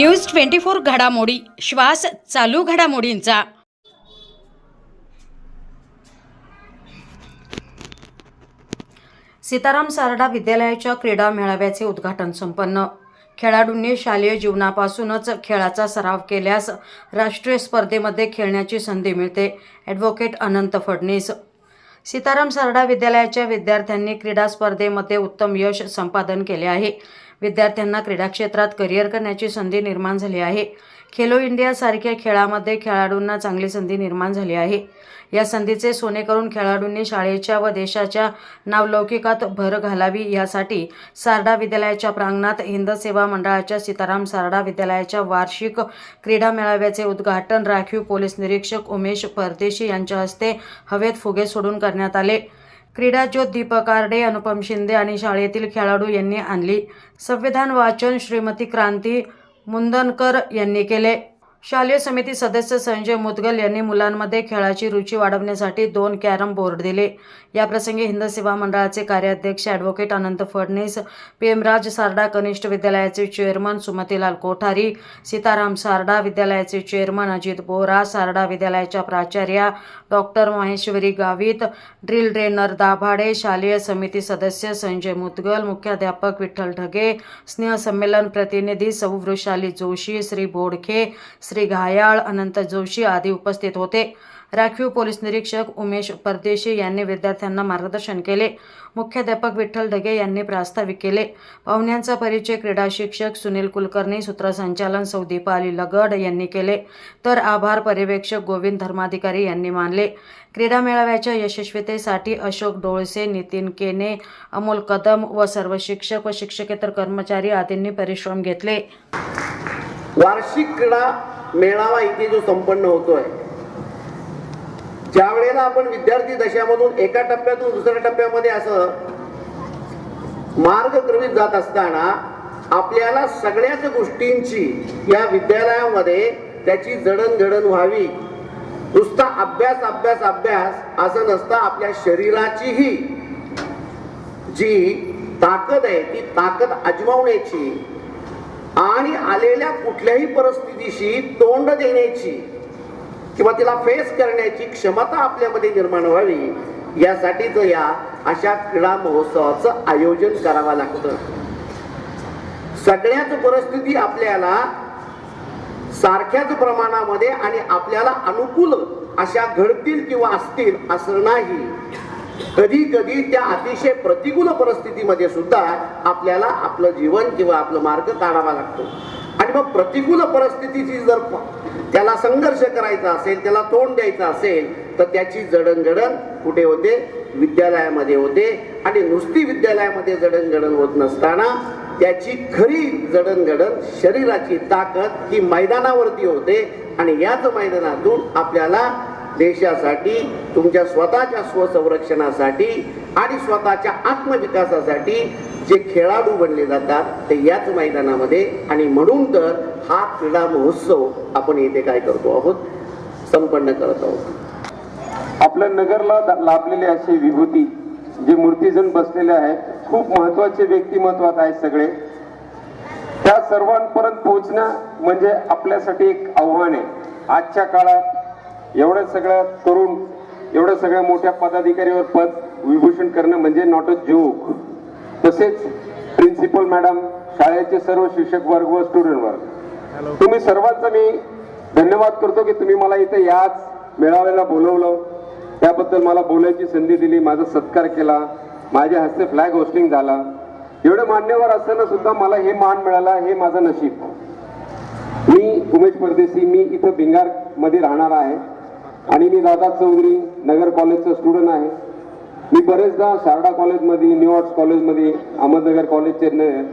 News twenty four घडामोडी. श्वास चालू घडामोडींचा. सीताराम सारडा विद्यालयाच्या क्रीडा मेळाव्याचे उद्घाटन संपन्न. खेळाडूंनी शालेय जीवनापासूनच खेळाचा सराव केल्यास राष्ट्रीय स्पर्धेमध्ये खेळण्याची संधी मिळते ॲडव्होकेट अनंत फडणीस. सीताराम सारडा विद्यालयाच्या विद्यार्थ्यांनी क्रीडा स्पर्धेमध्ये उत्तम यश संपादन केले आहे. विद्यार्थ्यांना क्रीडा क्षेत्रात करिअर करण्याची संधी निर्माण झाली आहे. खेलो इंडिया सारख्या खेळामध्ये खेळाडूंना चांगली संधी निर्माण झाली आहे. या संधीचे सोने करून खेळाडूंनी शाळेच्या व देशाच्या नावलौकिकात भर घालावी यासाठी सारडा विद्यालयाच्या प्रांगणात हिंद सेवा मंडळाच्या सीताराम सारडा विद्यालयाच्या वार्षिक क्रीडा मेळाव्याचे उद्घाटन राखीव पोलीस निरीक्षक उमेश परदेशी यांच्या हस्ते हवेत फुगे सोडून करण्यात आले. क्रीडाज्योत दीपक आरडे अनुपम शिंदे आणि शाळेतील खेळाडू यांनी आणली. संविधान वाचन श्रीमती क्रांती मुंदनकर यांनी केले. शालेय समिती सदस्य संजय मुदगल यांनी मुलांमध्ये खेळाची रुची वाढवण्यासाठी दोन कॅरम बोर्ड दिले. याप्रसंगी हिंद सेवा मंडळाचे कार्याध्यक्ष ॲडव्होकेट अनंत फडणीस पेमराज सारडा कनिष्ठ विद्यालयाचे चेअरमन सुमतीलाल कोठारी सीताराम सारडा विद्यालयाचे चेअरमन अजित बोरा सारडा विद्यालयाच्या प्राचार्या doctor Maheshwari Gavit drill trainer Dabhade शालेय समिती सदस्य संजय मुदगल मुख्याध्यापक विठ्ठल ढगे स्नेहसंमेलन प्रतिनिधी सौ वृषाली जोशी श्री बोडखे श्री घायाळ अनंत जोशी आदी उपस्थित होते. राखीव पोलीस निरीक्षक उमेश परदेशी यांनी विद्यार्थ्यांना मार्गदर्शन केले. मुख्याध्यापक विठ्ठल ढगे यांनी प्रास्ताविक केले. पाहुण्यांचा परिचय क्रीडा शिक्षक सुनील कुलकर्णी सूत्रसंचालन सौ अली लगड यांनी केले. तर आभार पर्यवेक्षक गोविंद धर्माधिकारी यांनी मानले. क्रीडा मेळाव्याच्या यशस्वीतेसाठी अशोक डोळसे नितीन केने अमोल कदम व सर्व शिक्षक व शिक्षकेतर कर्मचारी आदींनी परिश्रम घेतले. वार्षिक क्रीडा मेळावा इथे जो संपन्न होतोय. ज्या वेळेला आपण विद्यार्थी दशामधून एका टप्प्यातून दुसऱ्या टप्प्यामध्ये असं मार्ग क्रमित जात असताना आपल्याला सगळ्याच गोष्टींची या विद्यालयामध्ये त्याची जडणघडण व्हावी. नुसता अभ्यास अभ्यास अभ्यास असं नसतं आपल्या शरीराचीही जी ताकद आहे ती ताकद अजमावण्याची आणि आलेल्या कुठल्याही परिस्थितीशी तोंड देण्याची किंवा तिला फेस करण्याची क्षमता आपल्यामध्ये निर्माण व्हावी यासाठीच या अशा क्रीडा महोत्सवाचं आयोजन करावं लागतं. सगळ्याच परिस्थिती आपल्याला सारख्याच प्रमाणामध्ये आणि आपल्याला अनुकूल अशा घडतील किंवा असतील असं नाही. कधी कधी त्या अतिशय प्रतिकूल परिस्थितीमध्ये सुद्धा आपल्याला आपलं जीवन किंवा आपलं मार्ग काढावा लागतो. आणि मग प्रतिकूल परिस्थितीची जर त्याला संघर्ष करायचा असेल त्याला तोंड द्यायचं असेल तर त्याची जडणघडण कुठे होते? विद्यालयामध्ये होते. आणि नुसती विद्यालयामध्ये जडणघडण होत नसताना त्याची खरी जडणघडण शरीराची ताकद ही मैदानावरती होते. आणि याच मैदानातून आपल्याला देशासाठी तुमच्या स्वतःच्या स्वसंरक्षणासाठी आणि स्वतःच्या आत्मविकासासाठी जे खेळाडू बनले जातात ते याच मैदानामध्ये. आणि म्हणून तर हा क्रीडा महोत्सव आपण येथे काय करतो आहोत? संपन्न करत आहोत. आपल्या नगरला लाभलेले असे विभूती जे मूर्तीजण बसलेले आहेत खूप महत्त्वाचे व्यक्तिमत्वात आहेत सगळे. त्या सर्वांपर्यंत पोहोचणं म्हणजे आपल्यासाठी एक आव्हान आहे. आजच्या काळात एवढ्या सगळ्या तरुण एवढ्या सगळ्या मोठ्या पदाधिकारीवर पद विभूषण करणं म्हणजे नॉट अ जोक तसेच प्रिन्सिपल मॅडम शाळेचे सर्व शिक्षक वर्ग व स्टुडंट वर्ग. तुम्ही सर्वांचा मी धन्यवाद करतो की तुम्ही मला इथे याच मेळाव्याला बोलवलं. त्याबद्दल मला बोलायची संधी दिली माझा सत्कार केला माझ्या हस्ते फ्लॅग होस्टिंग झाला. एवढे मान्यवर असताना सुद्धा मला हे मान मिळाला हे माझं नशीब. मी उमेश परदेशी मी इथं भिंगारमध्ये राहणार आहे. आणि मी दादा चौधरी नगर कॉलेजचा स्टुडंट आहे. मी बरेचदा शारदा कॉलेजमध्ये न्यू आर्ट्स कॉलेजमध्ये अहमदनगर कॉलेजचे न-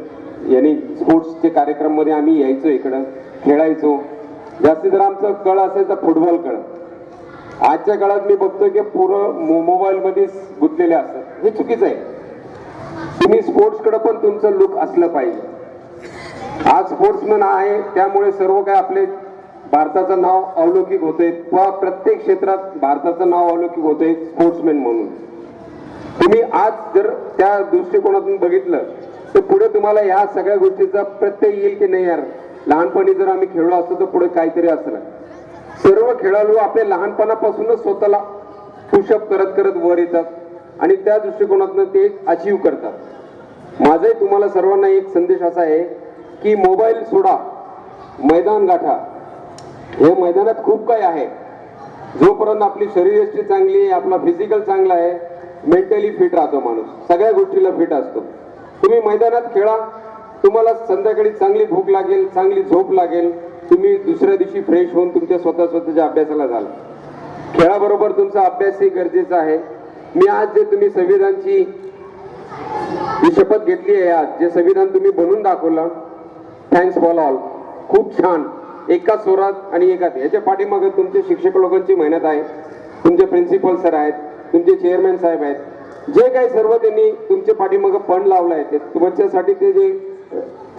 यांनी स्पोर्ट्सचे कार्यक्रममध्ये आम्ही यायचो इकडं खेळायचो. जास्तीत तर आमचं कळ असायचा फुटबॉल कळ. आजच्या काळात मी बघतोय की पुरं मो मोबाईलमध्येच गुंतलेले असतात. हे चुकीचं आहे. तुम्ही स्पोर्ट्सकडं पण तुमचं लुक असलं पाहिजे. आज स्पोर्ट्समन आहे त्यामुळे सर्व काय आपले भारताचं नाव अवलौकिक होते किंवा प्रत्येक क्षेत्रात भारताचं नाव अवलौकिक होते स्पोर्ट्समॅन म्हणून. तुम्ही आज जर त्या दृष्टिकोनातून बघितलं तर पुढे तुम्हाला या सगळ्या गोष्टीचा प्रत्यय येईल की नाही यार? लहानपणी जर आम्ही खेळलो असतो तर पुढे काहीतरी असलं. सर्व खेळाडू आपल्या लहानपणापासूनच स्वतःला पुशअप करत करत वर येतात आणि त्या दृष्टिकोनातून ते अचीव करतात. माझाही तुम्हाला सर्वांना एक संदेश असा आहे की मोबाईल सोडा मैदान गाठा. हे मैदानात खूप काही आहे. जोपर्यंत आपली शरीरयष्टी चांगली आहे आपला फिजिकल चांगला आहे मेंटली फिट राहतो माणूस. सगळ्या गोष्टीला फिट असतो. तुम्ही मैदानात खेळा. तुम्हाला संध्याकाळी चांगली भूक लागेल चांगली झोप लागेल. तुम्ही दुसऱ्या दिवशी फ्रेश होऊन तुमच्या स्वतः स्वतःच्या अभ्यासाला जाल. खेळाबरोबर तुमचा अभ्यासही गरजेचा आहे. मी आज जे तुम्ही संविधानची ही शपथ घेतली आहे आज जे संविधान तुम्ही बनवून दाखवलं थँक्स फॉर ऑल खूप छान. एका स्वरात आणि एकात. याच्या पाठीमागे तुमचे शिक्षक लोकांची मेहनत आहे. तुमचे प्रिन्सिपल सर आहेत. तुमचे चेअरमॅन साहेब आहेत. जे काही सर्व त्यांनी तुमच्या पाठीमागं पण लावलं आहे ते तुमच्यासाठी ते जे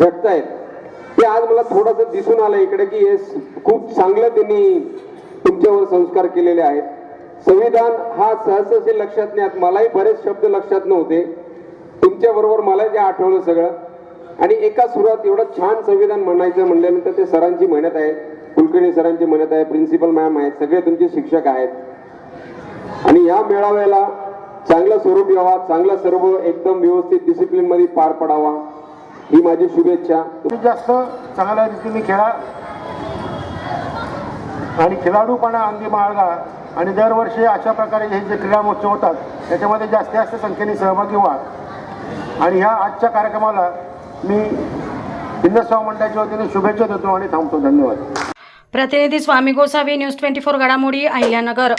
झटतायत ते आज मला थोडंसं दिसून आलं इकडे की हे खूप चांगलं त्यांनी तुमच्यावर संस्कार केलेले आहेत. संविधान हा सहजसे लक्षात नाही आत- मलाही बरेच शब्द लक्षात नव्हते. तुमच्याबरोबर मला जे आठवलं सगळं आणि एका सुरात एवढं छान संविधान म्हणायचं म्हणल्यानंतर ते सरांची म्हणत आहे कुलकर्णी सरांची म्हणत आहे प्रिन्सिपल मॅम आहेत सगळे तुमचे शिक्षक आहेत. आणि या मेळाव्याला चांगलं स्वरूप यावा चांगला सर्व एकदम व्यवस्थित डिसिप्लिनमध्ये पार पडावा ही माझी शुभेच्छा. तुम्ही जास्त चांगल्या रीतीने खेळा. आणि खेळाडूपणा अंगी बाळगा आणि दरवर्षी अशा प्रकारे हे जे क्रीडा महोत्सव होतात त्याच्यामध्ये जास्तीत जास्त संख्येने सहभागी व्हा. आणि ह्या आजच्या कार्यक्रमाला मी हिंदस्वाम मंडळाच्या वतीने शुभेच्छा देतो आणि थांबतो. धन्यवाद. प्रतिनिधी Swami Gosavi news twenty four घडामोडी अहिल्यानगर.